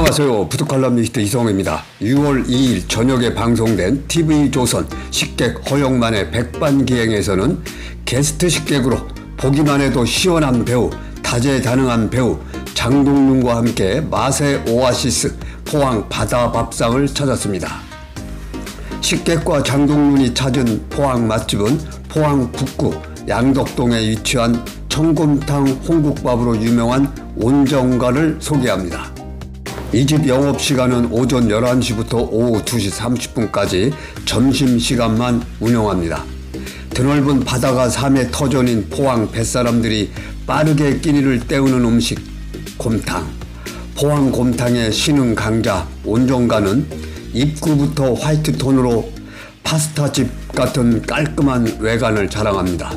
안녕하세요. 부두칼럼니스트 이성입니다. 6월 2일 저녁에 방송된 TV조선 식객 허영만의 백반기행에서는 게스트 식객으로 보기만 해도 시원한 배우, 다재다능한 배우 장동윤과 함께 맛의 오아시스 포항 바다 밥상을 찾았습니다. 식객과 장동윤이 찾은 포항 맛집은 포항 북구 양덕동에 위치한 청곰탕 홍국밥으로 유명한 온정가를 소개합니다. 이 집 영업시간은 오전 11시부터 오후 2시 30분까지 점심시간만 운영합니다. 드넓은 바다가 삶의 터전인 포항 뱃사람들이 빠르게 끼니를 때우는 음식 곰탕. 포항 곰탕의 신흥 강자 온정가는 입구부터 화이트톤으로 파스타집 같은 깔끔한 외관을 자랑합니다.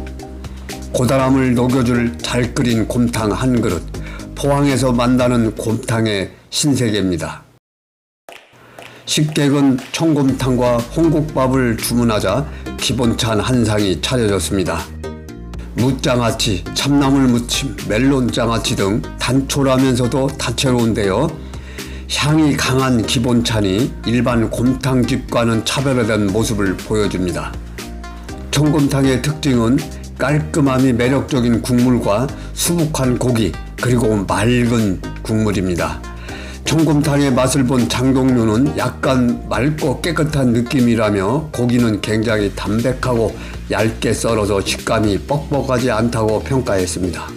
고단함을 녹여줄 잘 끓인 곰탕 한 그릇. 포항에서 만나는 곰탕의 신세계입니다. 식객은 청곰탕과 홍국밥을 주문하자 기본찬 한 상이 차려졌습니다. 무장아찌, 참나물 무침, 멜론 장아찌 등 단촐하면서도 다채로운데요. 향이 강한 기본찬이 일반 곰탕집과는 차별화된 모습을 보여줍니다. 청곰탕의 특징은 깔끔함이 매력적인 국물과 수북한 고기 그리고 맑은 국물입니다. 청곰탕의 맛을 본 장동윤은 약간 맑고 깨끗한 느낌이라며 고기는 굉장히 담백하고 얇게 썰어서 식감이 뻑뻑하지 않다고 평가했습니다.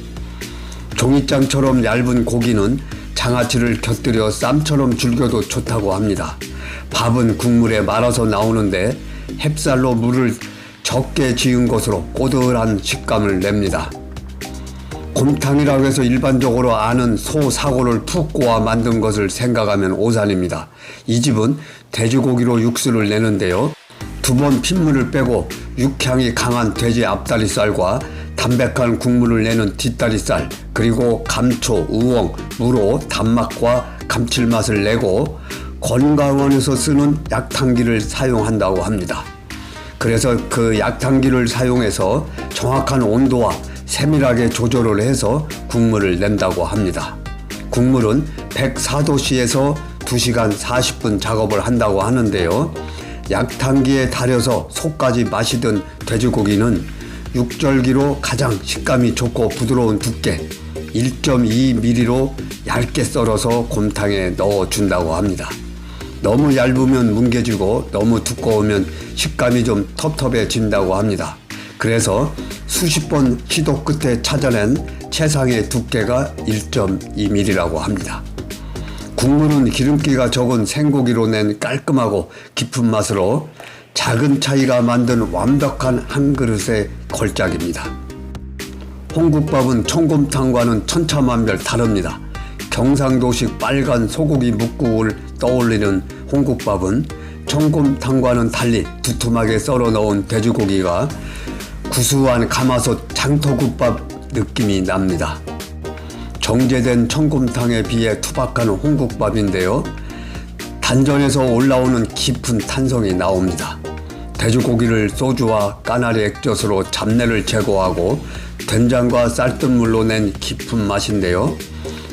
종이장처럼 얇은 고기는 장아찌를 곁들여 쌈처럼 즐겨도 좋다고 합니다. 밥은 국물에 말아서 나오는데 햅쌀로 물을 적게 지은 것으로 꼬들한 식감을 냅니다. 곰탕이라고 해서 일반적으로 아는 소 사고를 푹 꼬아 만든 것을 생각하면 오산입니다. 이 집은 돼지고기로 육수를 내는데요. 두 번 핏물을 빼고 육향이 강한 돼지 앞다리살과 담백한 국물을 내는 뒷다리살 그리고 감초, 우엉, 무로 단맛과 감칠맛을 내고 건강원에서 쓰는 약탕기를 사용한다고 합니다. 그래서 그 약탕기를 사용해서 정확한 온도와 세밀하게 조절을 해서 국물을 낸다고 합니다. 국물은 104도씨에서 2시간 40분 작업을 한다고 하는데요. 약탕기에 달여서 속까지 마시던 돼지고기는 육절기로 가장 식감이 좋고 부드러운 두께 1.2mm로 얇게 썰어서 곰탕에 넣어준다고 합니다. 너무 얇으면 뭉개지고 너무 두꺼우면 식감이 좀 텁텁해진다고 합니다. 그래서 수십 번 시도 끝에 찾아낸 최상의 두께가 1.2mm라고 합니다. 국물은 기름기가 적은 생고기로 낸 깔끔하고 깊은 맛으로 작은 차이가 만든 완벽한 한 그릇의 걸작입니다. 홍국밥은 청곰탕과는 천차만별 다릅니다. 경상도식 빨간 소고기 묵국을 떠올리는 홍국밥은 청곰탕과는 달리 두툼하게 썰어 넣은 돼지고기가 구수한 가마솥 장터국밥 느낌이 납니다. 정제된 청곰탕에 비해 투박한 홍국밥인데요. 단전에서 올라오는 깊은 탄성이 나옵니다. 돼지고기를 소주와 까나리 액젓으로 잡내를 제거하고 된장과 쌀뜨물로 낸 깊은 맛인데요.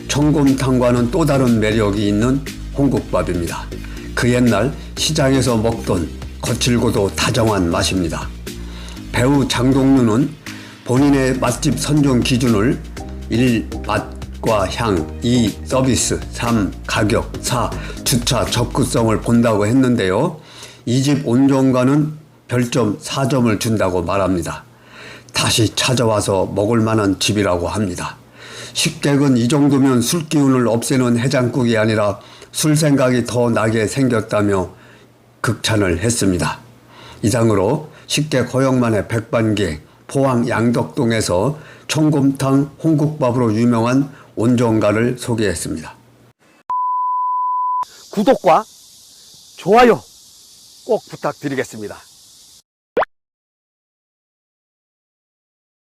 청곰탕과는 또 다른 매력이 있는 홍국밥입니다. 그 옛날 시장에서 먹던 거칠고도 다정한 맛입니다. 배우 장동윤은 본인의 맛집 선정 기준을 1. 맛과 향, 2. 서비스, 3. 가격, 4. 주차 접근성을 본다고 했는데요. 이 집 온정가는 별점 4점을 준다고 말합니다. 다시 찾아와서 먹을 만한 집이라고 합니다. 식객은 이 정도면 술 기운을 없애는 해장국이 아니라 술 생각이 더 나게 생겼다며 극찬을 했습니다. 이상으로 식객 허영만의 백반기 포항 양덕동에서 청곰탕 홍국밥으로 유명한 온정가를 소개했습니다. 구독과 좋아요 꼭 부탁드리겠습니다.